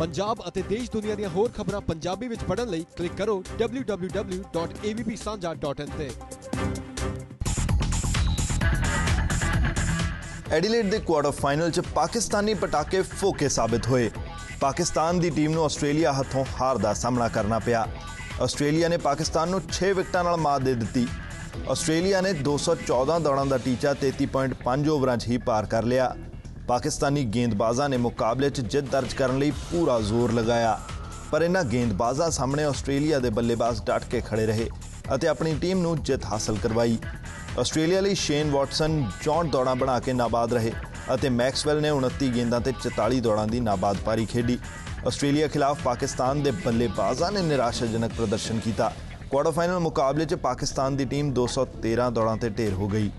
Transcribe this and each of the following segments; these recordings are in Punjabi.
ਪੰਜਾਬ ਅਤੇ ਦੇਸ਼ ਦੁਨੀਆ ਦੀਆਂ ਹੋਰ ਖਬਰਾਂ ਪੰਜਾਬੀ ਵਿੱਚ ਪੜ੍ਹਨ ਲਈ ਕਲਿੱਕ ਕਰੋ www.avpsanja.in ਤੇ। ਐਡੀਲੇਡ ਦੇ ਕੁਆਰਟਰ ਫਾਈਨਲ 'ਚ ਪਾਕਿਸਤਾਨੀ ਪਟਾਕੇ ਫੋਕੇ ਸਾਬਿਤ ਹੋਏ। ਪਾਕਿਸਤਾਨ ਦੀ ਟੀਮ ਨੂੰ ਆਸਟ੍ਰੇਲੀਆ ਹੱਥੋਂ ਹਾਰ ਦਾ ਸਾਹਮਣਾ ਕਰਨਾ ਪਿਆ। ਆਸਟ੍ਰੇਲੀਆ ਨੇ ਪਾਕਿਸਤਾਨ ਨੂੰ 6 ਵਿਕਟਾਂ ਨਾਲ ਮਾਤ ਦੇ ਦਿੱਤੀ। ਆਸਟ੍ਰੇਲੀਆ ਨੇ 214 ਦੌੜਾਂ ਦਾ ਟੀਚਾ 33.5 ਓਵਰਾਂ 'ਚ ਹੀ ਪਾਰ ਕਰ ਲਿਆ। ਪਾਕਿਸਤਾਨੀ ਗੇਂਦਬਾਜ਼ਾਂ ਨੇ ਮੁਕਾਬਲੇ 'ਚ ਜਿੱਤ ਦਰਜ ਕਰਨ ਲਈ ਪੂਰਾ ਜ਼ੋਰ ਲਗਾਇਆ। ਪਰ ਇਹਨਾਂ ਗੇਂਦਬਾਜ਼ਾਂ ਸਾਹਮਣੇ ਆਸਟ੍ਰੇਲੀਆ ਦੇ ਬੱਲੇਬਾਜ਼ ਡਟ ਕੇ ਖੜੇ ਰਹੇ ਅਤੇ ਆਪਣੀ ਟੀਮ ਨੂੰ ਜਿੱਤ ਹਾਸਲ ਕਰਵਾਈ। ਆਸਟ੍ਰੇਲੀਆ ਲਈ ਸ਼ੇਨ ਵਾਟਸਨ 64 ਦੌੜਾਂ ਬਣਾ ਕੇ ਨਾਬਾਦ ਰਹੇ ਅਤੇ ਮੈਕਸਵੈਲ ਨੇ 29 ਗੇਂਦਾਂ ਤੇ 44 ਦੌੜਾਂ ਦੀ ਨਾਬਾਦ ਪਾਰੀ ਖੇਡੀ। ਆਸਟ੍ਰੇਲੀਆ ਖਿਲਾਫ ਪਾਕਿਸਤਾਨ ਦੇ ਬੱਲੇਬਾਜ਼ਾਂ ਨੇ ਨਿਰਾਸ਼ਾਜਨਕ ਪ੍ਰਦਰਸ਼ਨ ਕੀਤਾ। ਕੁਆਟਰ ਫਾਈਨਲ ਮੁਕਾਬਲੇ 'ਚ ਪਾਕਿਸਤਾਨ ਦੀ ਟੀਮ 213 ਦੌੜਾਂ ਤੇ ਢੇਰ ਹੋ ਗਈ।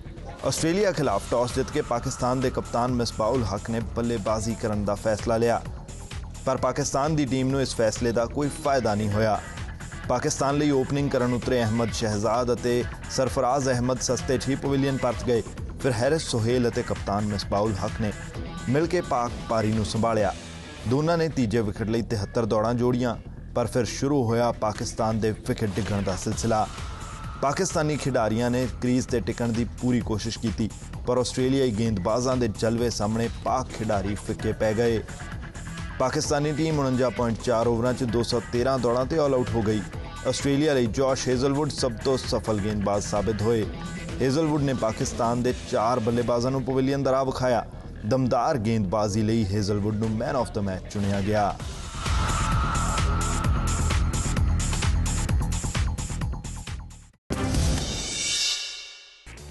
ਆਸਟ੍ਰੇਲੀਆ ਖਿਲਾਫ ਟਾਸ ਜਿੱਤ ਕੇ ਪਾਕਿਸਤਾਨ ਦੇ ਕਪਤਾਨ ਮਿਸਬਾਉਲ ਹਕ ਨੇ ਬੱਲੇਬਾਜ਼ੀ ਕਰਨ ਦਾ ਫੈਸਲਾ ਲਿਆ। ਪਰ ਪਾਕਿਸਤਾਨ ਦੀ ਟੀਮ ਨੂੰ ਇਸ ਫੈਸਲੇ ਦਾ ਕੋਈ ਫਾਇਦਾ ਨਹੀਂ ਹੋਇਆ। ਪਾਕਿਸਤਾਨ ਲਈ ਓਪਨਿੰਗ ਕਰਨ ਉਤਰੇ ਅਹਿਮਦ ਸ਼ਹਿਜ਼ਾਦ ਅਤੇ ਸਰਫਰਾਜ਼ ਅਹਿਮਦ ਸਸਤੇ 'ਚ ਹੀ ਪਰਤ ਗਏ। ਫਿਰ ਹੈਰਿਸ ਸੁਹੇਲ ਅਤੇ ਕਪਤਾਨ ਮਿਸਬਾਉਲ ਹਕ ਨੇ ਮਿਲ ਕੇ ਪਾਕ ਪਾਰੀ ਨੂੰ ਸੰਭਾਲਿਆ। ਦੋਨਾਂ ਨੇ ਤੀਜੇ ਵਿਕਟ ਲਈ 73 ਦੌੜਾਂ ਜੋੜੀਆਂ, ਪਰ ਫਿਰ ਸ਼ੁਰੂ ਹੋਇਆ ਪਾਕਿਸਤਾਨ ਦੇ ਵਿਕਟ ਡਿੱਗਣ ਦਾ ਸਿਲਸਿਲਾ। ਪਾਕਿਸਤਾਨੀ ਖਿਡਾਰੀਆਂ ਨੇ ਕ੍ਰੀਜ਼ ਤੇ ਟਿਕਣ ਦੀ ਪੂਰੀ ਕੋਸ਼ਿਸ਼ ਕੀਤੀ, ਪਰ ਆਸਟ੍ਰੇਲੀਆਈ ਗੇਂਦਬਾਜ਼ਾਂ ਦੇ ਜਲਵੇ ਸਾਹਮਣੇ ਪਾਕ ਖਿਡਾਰੀ ਫਿੱਕੇ ਪੈ ਗਏ। ਪਾਕਿਸਤਾਨੀ ਟੀਮ 49.4 ਓਵਰਾਂ 'ਚ 213 ਦੌੜਾਂ ਤੇ ਆਲ ਆਊਟ ਹੋ ਗਈ। ਆਸਟ੍ਰੇਲੀਆ ਲਈ ਜੋਸ਼ ਹੇਜ਼ਲਵੁੱਡ ਸਭ ਤੋਂ ਸਫਲ ਗੇਂਦਬਾਜ਼ ਸਾਬਿਤ ਹੋਏ। ਹੇਜ਼ਲਵੁੱਡ ਨੇ ਪਾਕਿਸਤਾਨ ਦੇ ਚਾਰ ਬੱਲੇਬਾਜ਼ਾਂ ਨੂੰ ਪਵੇਲੀਅਨ ਦਾ ਰਾਹ ਵਿਖਾਇਆ। ਦਮਦਾਰ ਗੇਂਦਬਾਜ਼ੀ ਲਈ ਹੇਜ਼ਲਵੁੱਡ ਨੂੰ ਮੈਨ ਆਫ ਦਾ ਮੈਚ ਚੁਣਿਆ ਗਿਆ।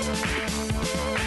Música